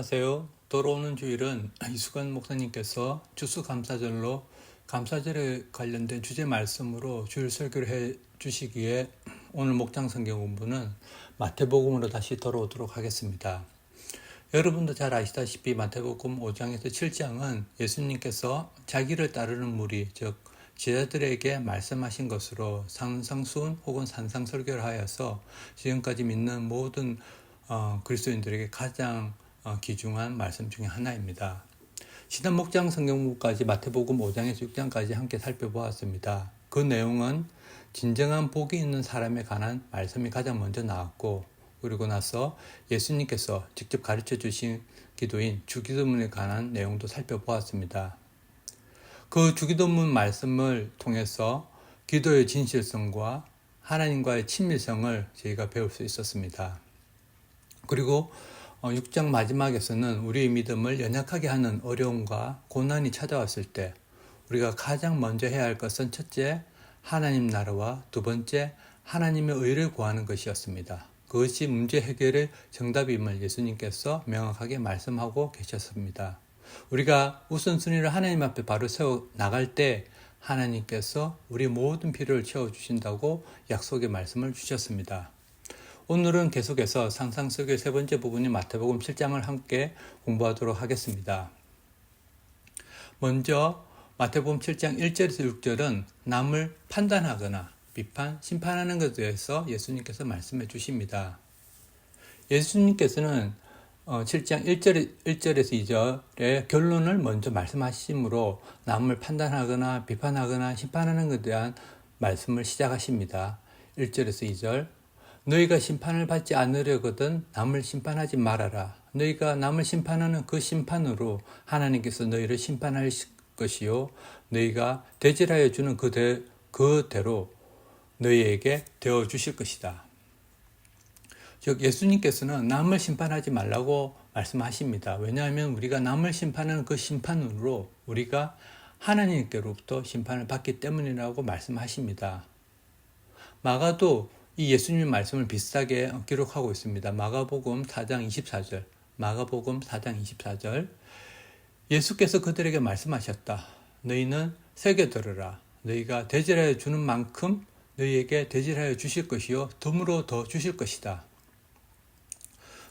안녕하세요. 돌아오는 주일은 이수관 목사님께서 주수 감사절로 감사절에 관련된 주제 말씀으로 주일 설교를 해 주시기에 오늘 목장 성경 공부는 마태복음으로 다시 돌아오도록 하겠습니다. 여러분도 잘 아시다시피 마태복음 5장에서 7장은 예수님께서 자기를 따르는 무리, 즉 제자들에게 말씀하신 것으로 산상수훈 혹은 산상설교를 하여서 지금까지 믿는 모든 어, 그리스도인들에게 가장 어, 귀중한 말씀 중에 하나입니다. 지난 목장 성경부까지 마태복음 5장에서 6장까지 함께 살펴보았습니다. 그 내용은 진정한 복이 있는 사람에 관한 말씀이 가장 먼저 나왔고 그리고 나서 예수님께서 직접 가르쳐 주신 기도인 주기도문에 관한 내용도 살펴보았습니다. 그 주기도문 말씀을 통해서 기도의 진실성과 하나님과의 친밀성을 저희가 배울 수 있었습니다. 그리고 6장 어, 마지막에서는 우리의 믿음을 연약하게 하는 어려움과 고난이 찾아왔을 때 우리가 가장 먼저 해야 할 것은 첫째, 하나님 나라와 두 번째, 하나님의 의를 구하는 것이었습니다. 그것이 문제 해결의 정답임을 예수님께서 명확하게 말씀하고 계셨습니다. 우리가 우선순위를 하나님 앞에 바로 세워 나갈 때 하나님께서 우리 모든 필요를 채워주신다고 약속의 말씀을 주셨습니다. 오늘은 계속해서 상상 속의 세 번째 부분인 마태복음 7장을 함께 공부하도록 하겠습니다. 먼저 마태복음 7장 1절에서 6절은 남을 판단하거나 비판, 심판하는 것에 대해서 예수님께서 말씀해 주십니다. 예수님께서는 7장 1절, 1절에서 2절의 결론을 먼저 말씀하시므로 남을 판단하거나 비판하거나 심판하는 것에 대한 말씀을 시작하십니다. 1절에서 2절 너희가 심판을 받지 않으려거든 남을 심판하지 말아라. 너희가 남을 심판하는 그 심판으로 하나님께서 너희를 심판할 것이요. 너희가 대질하여 주는 그 대, 그대로 너희에게 되어 주실 것이다. 즉, 예수님께서는 남을 심판하지 말라고 말씀하십니다. 왜냐하면 우리가 남을 심판하는 그 심판으로 우리가 하나님께로부터 심판을 받기 때문이라고 말씀하십니다. 마가도 이 예수님의 말씀을 비슷하게 기록하고 있습니다. 마가복음 4장 24절, 마가복음 4장 24절. 예수께서 그들에게 말씀하셨다. 너희는 새겨 들으라. 너희가 대질하여 주는 만큼 너희에게 대질하여 주실 것이요 덤으로 더 주실 것이다.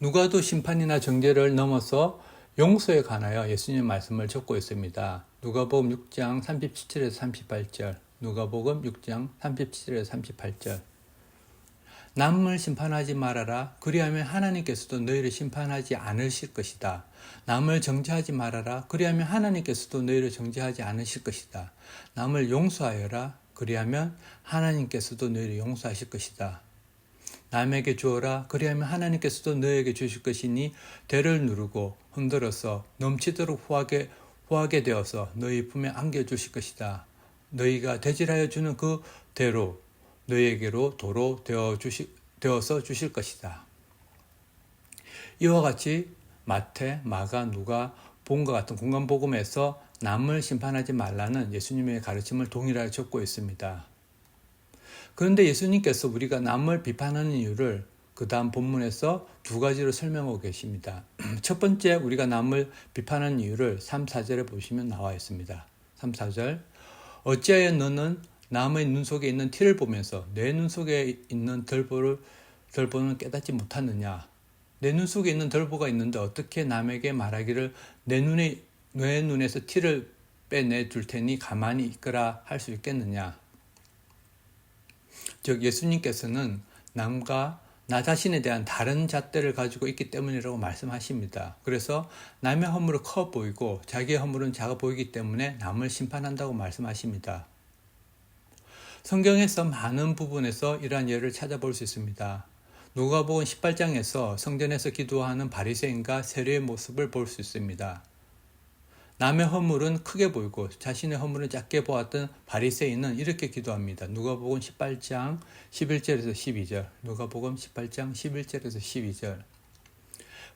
누가도 심판이나 정죄를 넘어서 용서에 관하여 예수님의 말씀을 적고 있습니다. 누가복음 6장 37절에서 38절, 누가복음 6장 37절에서 38절. 남을 심판하지 말아라. 그리하면 하나님께서도 너희를 심판하지 않으실 것이다. 남을 정죄하지 말아라. 그리하면 하나님께서도 너희를 정죄하지 않으실 것이다. 남을 용서하여라. 그리하면 하나님께서도 너희를 용서하실 것이다. 남에게 주어라. 그리하면 하나님께서도 너에게 주실 것이니 대를 누르고 흔들어서 넘치도록 후하게 후하게 되어서 너희 품에 안겨 주실 것이다. 너희가 대질하여 주는 그 대로 너희에게로 도로 되어 주시, 되어서 주실 것이다. 이와 같이 마태, 마가, 누가 본과 같은 공간 복음에서 남을 심판하지 말라는 예수님의 가르침을 동일하게 적고 있습니다. 그런데 예수님께서 우리가 남을 비판하는 이유를 그 다음 본문에서 두 가지로 설명하고 계십니다. 첫 번째, 우리가 남을 비판하는 이유를 3, 4절에 보시면 나와 있습니다. 3, 4절. 어찌하여 너는 남의 눈 속에 있는 티를 보면서 내 눈 속에 있는 덜보를 덜보는 깨닫지 못하느냐? 내 눈 속에 있는 덜보가 있는데 어떻게 남에게 말하기를 내 눈에 내 눈에서 티를 빼내 줄 테니 가만히 있거라 할 수 있겠느냐? 즉 예수님께서는 남과 나 자신에 대한 다른 잣대를 가지고 있기 때문이라고 말씀하십니다. 그래서 남의 허물은 커 보이고 자기의 허물은 작아 보이기 때문에 남을 심판한다고 말씀하십니다. 성경에서 많은 부분에서 이러한 예를 찾아볼 수 있습니다. 누가복음 18장에서 성전에서 기도하는 바리새인과 세례의 모습을 볼 수 있습니다. 남의 허물은 크게 보이고 자신의 허물은 작게 보았던 바리새인은 이렇게 기도합니다. 누가복음 18장 11절에서 12절. 누가복음 18장 11절에서 12절.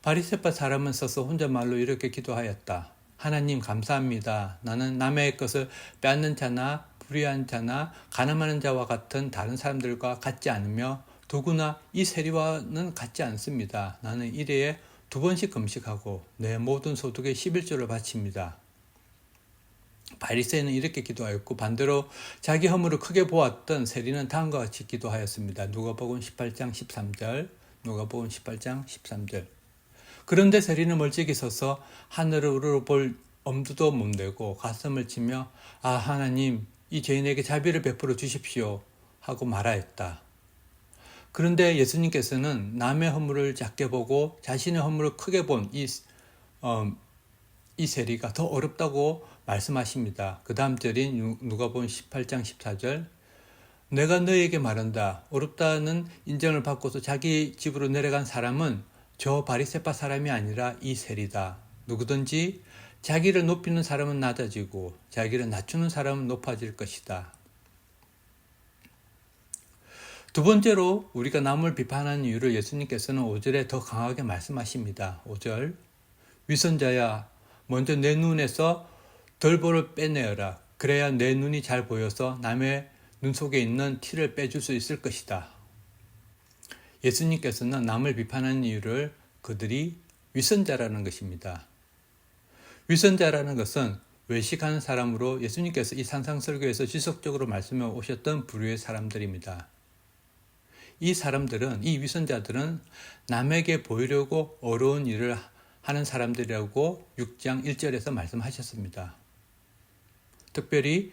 바리새파 사람은 서서 혼자 말로 이렇게 기도하였다. 하나님 감사합니다. 나는 남의 것을 빼앗는 자나 불의한 자나 가늠하는 자와 같은 다른 사람들과 같지 않으며 더구나 이 세리와는 같지 않습니다. 나는 이래에 두 번씩 금식하고 내 모든 소득의 11조를 바칩니다. 바리새인은 이렇게 기도하였고 반대로 자기 허물을 크게 보았던 세리는 다음과 같이 기도하였습니다. 누가복음 18장 13절, 누가복음 18장 13절. 그런데 세리는 멀찍이 서서 하늘을 볼 엄두도 못 내고 가슴을 치며 아 하나님 이 죄인에게 자비를 베풀어 주십시오 하고 말하였다. 그런데 예수님께서는 남의 허물을 작게 보고 자신의 허물을 크게 본이 어, 이 세리가 더 어렵다고 말씀하십니다. 그 다음 절인 누가복음 18장 14절 내가 너에게 말한다. 어렵다는 인정을 받고서 자기 집으로 내려간 사람은 저 바리세파 사람이 아니라 이 세리다. 누구든지 자기를 높이는 사람은 낮아지고 자기를 낮추는 사람은 높아질 것이다. 두 번째로 우리가 남을 비판하는 이유를 예수님께서는 5절에 더 강하게 말씀하십니다. 5절 위선자야 먼저 내 눈에서 덜보를 빼내어라. 그래야 내 눈이 잘 보여서 남의 눈 속에 있는 티를 빼줄 수 있을 것이다. 예수님께서는 남을 비판하는 이유를 그들이 위선자라는 것입니다. 위선자라는 것은 외식하는 사람으로 예수님께서 이 산상설교에서 지속적으로 말씀해 오셨던 부류의 사람들입니다. 이 사람들은, 이 위선자들은 남에게 보이려고 어려운 일을 하는 사람들이라고 6장 1절에서 말씀하셨습니다. 특별히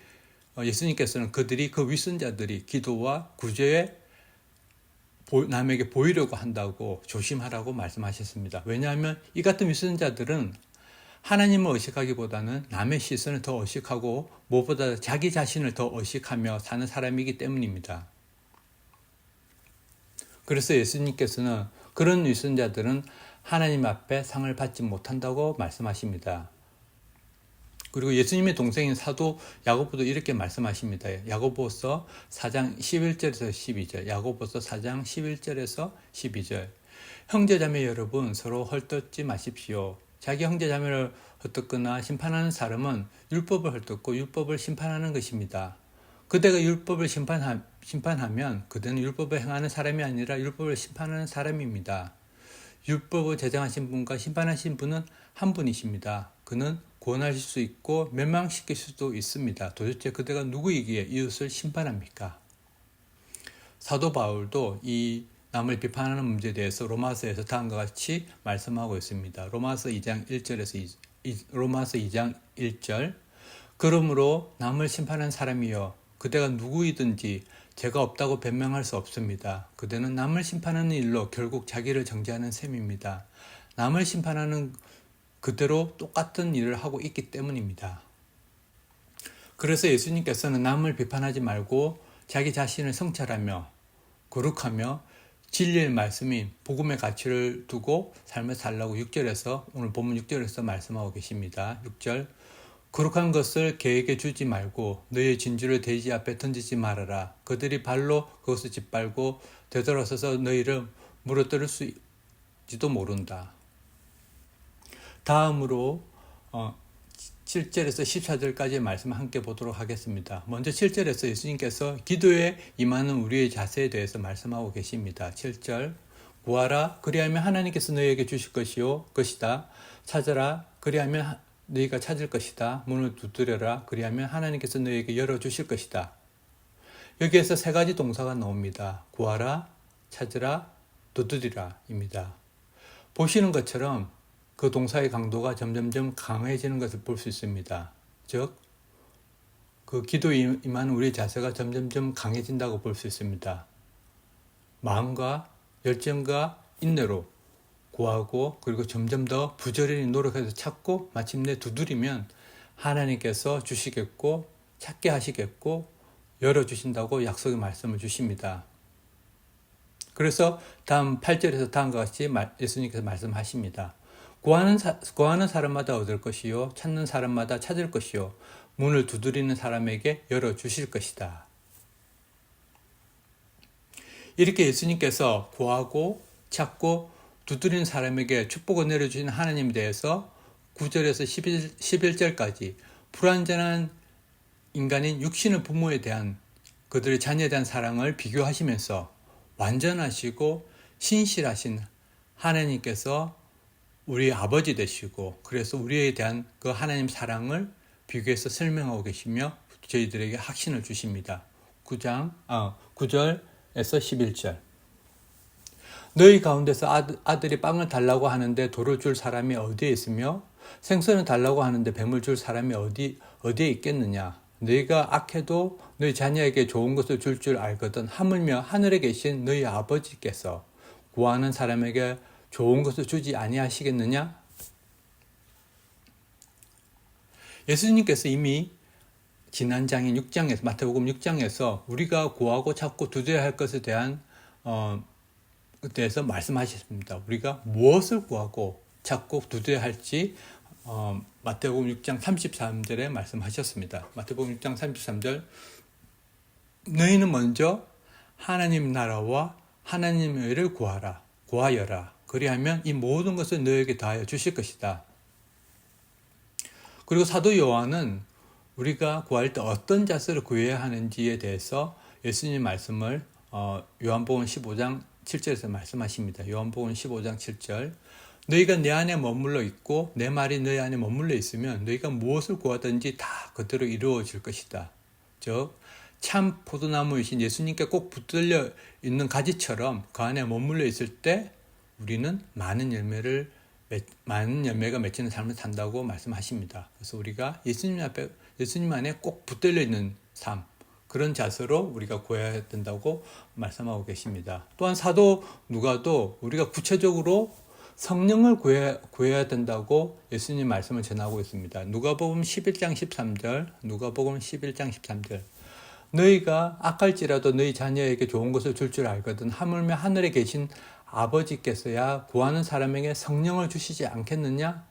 어, 예수님께서는 그들이 그 위선자들이 기도와 구제에 남에게 보이려고 한다고 조심하라고 말씀하셨습니다. 왜냐하면 이 같은 위선자들은 하나님을 의식하기보다는 남의 시선을 더 의식하고 무엇보다 자기 자신을 더 의식하며 사는 사람이기 때문입니다. 그래서 예수님께서는 그런 위선자들은 하나님 앞에 상을 받지 못한다고 말씀하십니다. 그리고 예수님의 동생인 사도 야고보도 이렇게 말씀하십니다. 야고보서 4장 11절에서 12절. 야고보서 4장 11절에서 12절. 형제자매 여러분 서로 헐뜯지 마십시오. 자기 형제 자매를 헐뜯거나 심판하는 사람은 율법을 헐뜯고 율법을 심판하는 것입니다. 그대가 율법을 심판하, 심판하면 그대는 율법을 행하는 사람이 아니라 율법을 심판하는 사람입니다. 율법을 제정하신 분과 심판하신 분은 한 분이십니다. 그는 구원하실 수 있고 멸망시킬 수도 있습니다. 도대체 그대가 누구이기에 이웃을 심판합니까? 사도 바울도 이 남을 비판하는 문제에 대해서 로마서에서 다음과 같이 말씀하고 있습니다. 로마서 2장 1절에서 로마서 2장 1절 그러므로 남을 심판한 사람이여 그대가 누구이든지 죄가 없다고 변명할 수 없습니다. 그대는 남을 심판하는 일로 결국 자기를 정죄하는 셈입니다. 남을 심판하는 그대로 똑같은 일을 하고 있기 때문입니다. 그래서 예수님께서는 남을 비판하지 말고 자기 자신을 성찰하며 거룩하며 진리의 말씀인 복음의 가치를 두고 삶을 살라고 6절에서 오늘 본문 6절에서 말씀하고 계십니다. 6절 거룩한 것을 개에게 주지 말고 너의 진주를 돼지 앞에 던지지 말아라. 그들이 발로 그것을 짓밟고 되돌아서서 너희를 물어뜯을 수지도 모른다. 다음으로 어, 7절에서 14절까지의 말씀을 함께 보도록 하겠습니다. 먼저 7절에서 예수님께서 기도에 임하는 우리의 자세에 대해서 말씀하고 계십니다. 7절 구하라 그리하면 하나님께서 너희에게 주실 것이요 것이다. 찾아라 그리하면 너희가 찾을 것이다. 문을 두드려라 그리하면 하나님께서 너희에게 열어 주실 것이다. 여기에서 세 가지 동사가 나옵니다. 구하라, 찾으라, 두드리라입니다. 보시는 것처럼 그 동사의 강도가 점점점 강해지는 것을 볼 수 있습니다. 즉, 그 기도에 임하는 우리의 자세가 점점점 강해진다고 볼 수 있습니다. 마음과 열정과 인내로 구하고 그리고 점점 더 부지런히 노력해서 찾고 마침내 두드리면 하나님께서 주시겠고 찾게 하시겠고 열어주신다고 약속의 말씀을 주십니다. 그래서 다음 8절에서 다음과 같이 예수님께서 말씀하십니다. 구하는, 사, 구하는 사람마다 얻을 것이요 찾는 사람마다 찾을 것이요 문을 두드리는 사람에게 열어 주실 것이다. 이렇게 예수님께서 구하고 찾고 두드리는 사람에게 축복을 내려주신 하나님에 대해서 9절에서 11, 11절까지 불완전한 인간인 육신의 부모에 대한 그들의 자녀에 대한 사랑을 비교하시면서 완전하시고 신실하신 하나님께서 우리 아버지 되시고 그래서 우리에 대한 그 하나님 사랑을 비교해서 설명하고 계시며 저희들에게 확신을 주십니다. 9장 아 9절에서 11절. 너희 가운데서 아들, 아들이 빵을 달라고 하는데 돌을 줄 사람이 어디에 있으며 생선을 달라고 하는데 뱀을 줄 사람이 어디 어디에 있겠느냐? 너희가 악해도 너희 자녀에게 좋은 것을 줄줄 알거든 하물며 하늘에 계신 너희 아버지께서 구하는 사람에게 좋은 것을 주지 아니하시겠느냐? 예수님께서 이미 지난 장인 6장에서 마태복음 6장에서 우리가 구하고 찾고 두드려야 할 것에 대한 어 대해서 말씀하셨습니다. 우리가 무엇을 구하고 찾고 두드려야 할지 어, 마태복음 6장 33절에 말씀하셨습니다. 마태복음 6장 33절 너희는 먼저 하나님 나라와 하나님의 의를 구하라 구하여라 그리하면 이 모든 것을 너에게 다하여 주실 것이다. 그리고 사도 요한은 우리가 구할 때 어떤 자세를 구해야 하는지에 대해서 예수님 말씀을 어, 요한복음 15장 7절에서 말씀하십니다. 요한복음 15장 7절 너희가 내 안에 머물러 있고 내 말이 너희 안에 머물러 있으면 너희가 무엇을 구하든지 다 그대로 이루어질 것이다. 즉 참 포도나무이신 예수님께 꼭 붙들려 있는 가지처럼 그 안에 머물러 있을 때 우리는 많은 열매를 많은 열매가 맺히는 삶을 산다고 말씀하십니다. 그래서 우리가 예수님 앞에 예수님 안에 꼭 붙들려 있는 삶 그런 자세로 우리가 구해야 된다고 말씀하고 계십니다. 또한 사도 누가도 우리가 구체적으로 성령을 구해, 구해야 된다고 예수님 말씀을 전하고 있습니다. 누가복음 11장 13절, 누가복음 11장 13절. 너희가 악할지라도 너희 자녀에게 좋은 것을 줄 줄 알거든 하물며 하늘에 계신 아버지께서야 구하는 사람에게 성령을 주시지 않겠느냐?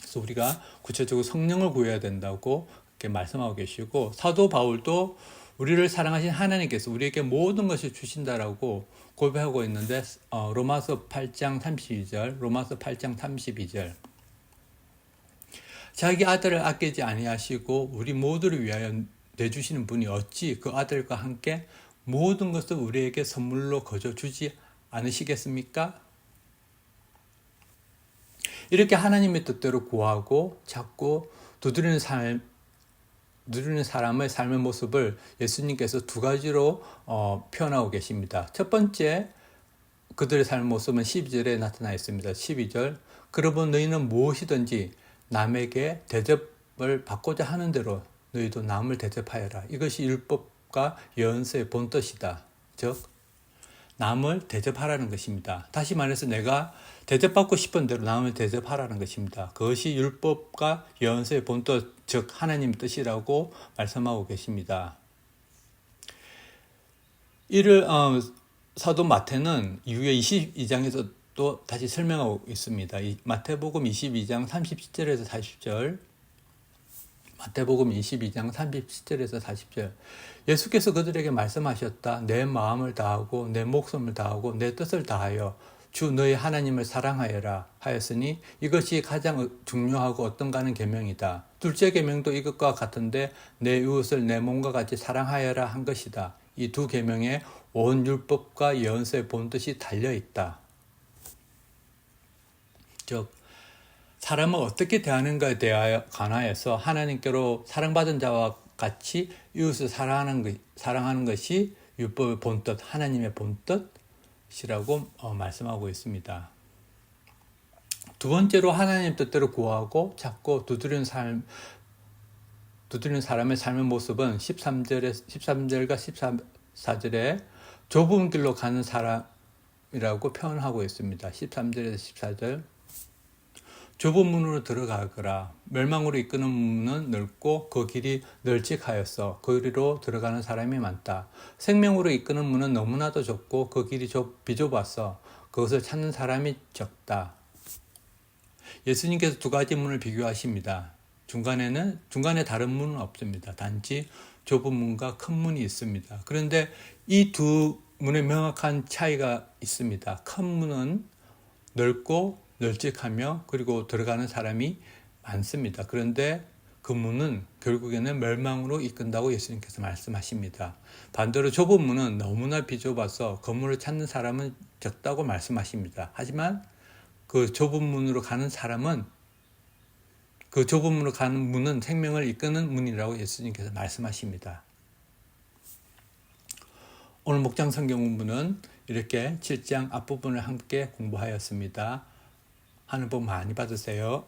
그래서 우리가 구체적으로 성령을 구해야 된다고 이렇게 말씀하고 계시고 사도 바울도 우리를 사랑하신 하나님께서 우리에게 모든 것을 주신다라고 고백하고 있는데 어, 로마서 8장 32절, 로마서 8장 32절. 자기 아들을 아끼지 아니하시고 우리 모두를 위하여 내주시는 분이 어찌 그 아들과 함께 모든 것을 우리에게 선물로 거저 주지 않으시겠습니까? 이렇게 하나님의 뜻대로 구하고 찾고 두드리는 삶, 누리는 사람의 삶의 모습을 예수님께서 두 가지로 어, 표현하고 계십니다. 첫 번째, 그들의 삶의 모습은 12절에 나타나 있습니다. 12절. 그러면 너희는 무엇이든지 남에게 대접을 받고자 하는 대로 너희도 남을 대접하여라. 이것이 율법 과 예언서의 본뜻이다. 즉, 남을 대접하라는 것입니다. 다시 말해서 내가 대접받고 싶은 대로 남을 대접하라는 것입니다. 그것이 율법과 예언서의 본뜻, 즉 하나님 뜻이라고 말씀하고 계십니다. 이를 어, 사도 마태는 이후에 22장에서 또 다시 설명하고 있습니다. 마태복음 22장 30절에서 40절 마태복음 22장 30절에서 40절 예수께서 그들에게 말씀하셨다. 내 마음을 다하고 내 목숨을 다하고 내 뜻을 다하여 주 너희 하나님을 사랑하여라 하였으니 이것이 가장 중요하고 어떤가 하는 계명이다. 둘째 계명도 이것과 같은데 내 이웃을 내 몸과 같이 사랑하여라 한 것이다. 이 두 계명에 온 율법과 예언서의 본뜻이 달려 있다. 즉 사람을 어떻게 대하는가에 대하여 관하여서 하나님께로 사랑받은 자와 같이 이웃을 사랑하는, 것, 사랑하는 것이 율법의 본뜻, 하나님의 본뜻이라고 어, 말씀하고 있습니다. 두 번째로 하나님 뜻대로 구하고 찾고 두드리는 삶, 두드리는 사람의 삶의 모습은 13절에, 13절과 14절에 좁은 길로 가는 사람이라고 표현하고 있습니다. 13절에서 14절. 좁은 문으로 들어가거라. 멸망으로 이끄는 문은 넓고 그 길이 널찍하였어. 그 길로 들어가는 사람이 많다. 생명으로 이끄는 문은 너무나도 좁고 그 길이 좁, 비좁았어. 그것을 찾는 사람이 적다. 예수님께서 두 가지 문을 비교하십니다. 중간에는 중간에 다른 문은 없습니다. 단지 좁은 문과 큰 문이 있습니다. 그런데 이 두 문의 명확한 차이가 있습니다. 큰 문은 넓고 널찍하며 그리고 들어가는 사람이 많습니다. 그런데 그 문은 결국에는 멸망으로 이끈다고 예수님께서 말씀하십니다. 반대로 좁은 문은 너무나 비좁아서 건물을 찾는 사람은 적다고 말씀하십니다. 하지만 그 좁은 문으로 가는 사람은 그 좁은 문으로 가는 문은 생명을 이끄는 문이라고 예수님께서 말씀하십니다. 오늘 목장 성경 공부는 이렇게 7장 앞부분을 함께 공부하였습니다. 하는 복 많이 받으세요.